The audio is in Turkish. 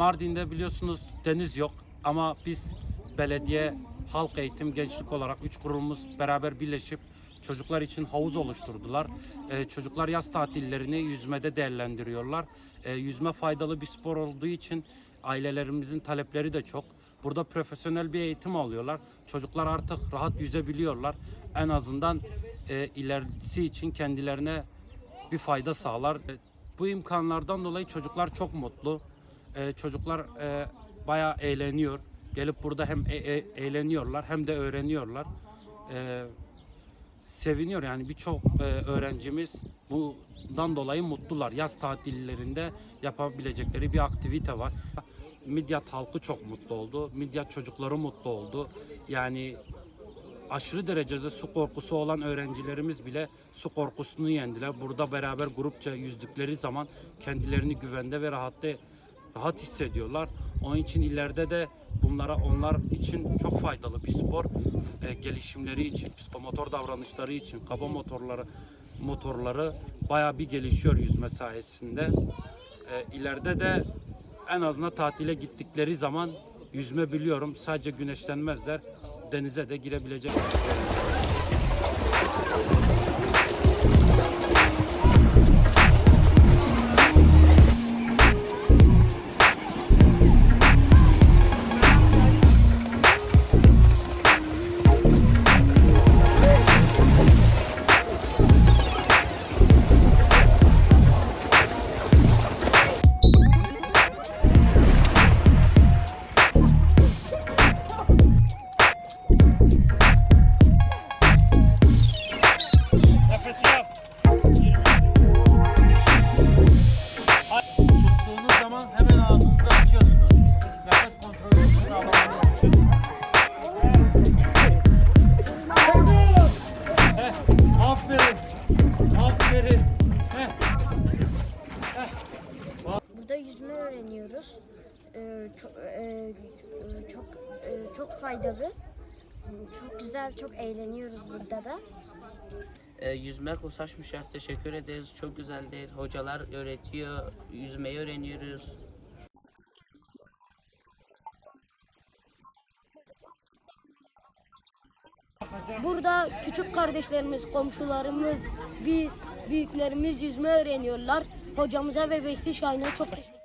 Mardin'de biliyorsunuz deniz yok ama biz belediye, halk eğitim, gençlik olarak üç kurumumuz beraber birleşip çocuklar için havuz oluşturdular. Ee, çocuklar yaz tatillerini yüzmede değerlendiriyorlar. Ee, yüzme faydalı bir spor olduğu için ailelerimizin talepleri de çok. Burada profesyonel bir eğitim alıyorlar. Çocuklar artık rahat yüzebiliyorlar. En azından e, ilerisi için kendilerine bir fayda sağlar. Bu imkanlardan dolayı çocuklar çok mutlu. E, çocuklar e, bayağı eğleniyor. Gelip burada hem e- e- eğleniyorlar hem de öğreniyorlar. E, seviniyor yani birçok e, öğrencimiz bundan dolayı mutlular. Yaz tatillerinde yapabilecekleri bir aktivite var. Midyat halkı çok mutlu oldu. Midyat çocukları mutlu oldu. Yani aşırı derecede su korkusu olan öğrencilerimiz bile su korkusunu yendiler. Burada beraber grupça yüzdükleri zaman kendilerini güvende ve rahatta rahat hissediyorlar. Onun için ileride de bunlara onlar için çok faydalı bir spor. E, gelişimleri için, psikomotor davranışları için, kaba motorları motorları bayağı bir gelişiyor yüzme sayesinde. E, ileride de en azından tatile gittikleri zaman yüzme biliyorum. Sadece güneşlenmezler. Denize de girebilecekler. Aferin. Aferin. Heh. Burada yüzme öğreniyoruz. Ee, çok e, çok e, çok faydalı. Çok güzel, çok eğleniyoruz burada da. E, yüzme kursaç müşerref teşekkür ederiz. Çok güzeldir. Hocalar öğretiyor. Yüzmeyi öğreniyoruz. Burada küçük kardeşlerimiz, komşularımız, biz, büyüklerimiz yüzme öğreniyorlar. Hocamıza ve Veysi Şahin'e çok teşekkür